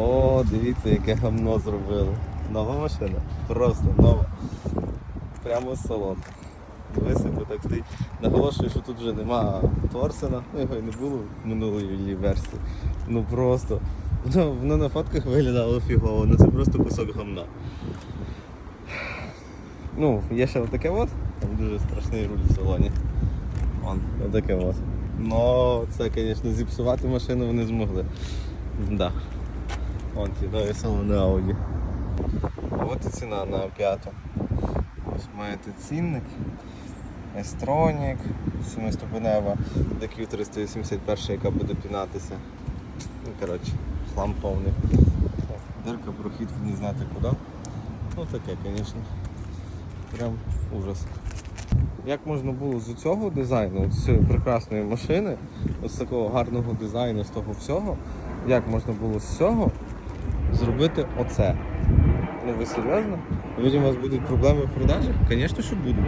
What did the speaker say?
О, дивіться, яке гамно зробили. Нова машина. Просто нова. Прямо з салону. Висипу так стоїть. Наголошую, що тут вже нема Торсена, ну його і не було в минулій версії. Ну просто. Воно, воно на фотках виглядало фігово, ну це просто кусок гамна. Ну, є ще отаке от, там дуже страшний руль в салоні. Вон, отаке от. Ну, це, звісно, зіпсувати машину вони змогли. Да. Вон ті нові салони Audi. От і ціна на п'яту. Ось маєте цінник. Естронік, 7-ступенева, DQ 381, яка буде пінатися. Ну, коротше, хлам повний. Дирка, прохід, не знати куди. Ну таке, звісно. Прям ужас. Як можна було з цього дизайну, з цієї прекрасної машини, з такого гарного дизайну, з того всього, як можна було з цього зробити оце? Ну ви серйозно? Потім у вас будуть проблеми в продажах? Звісно, що будуть.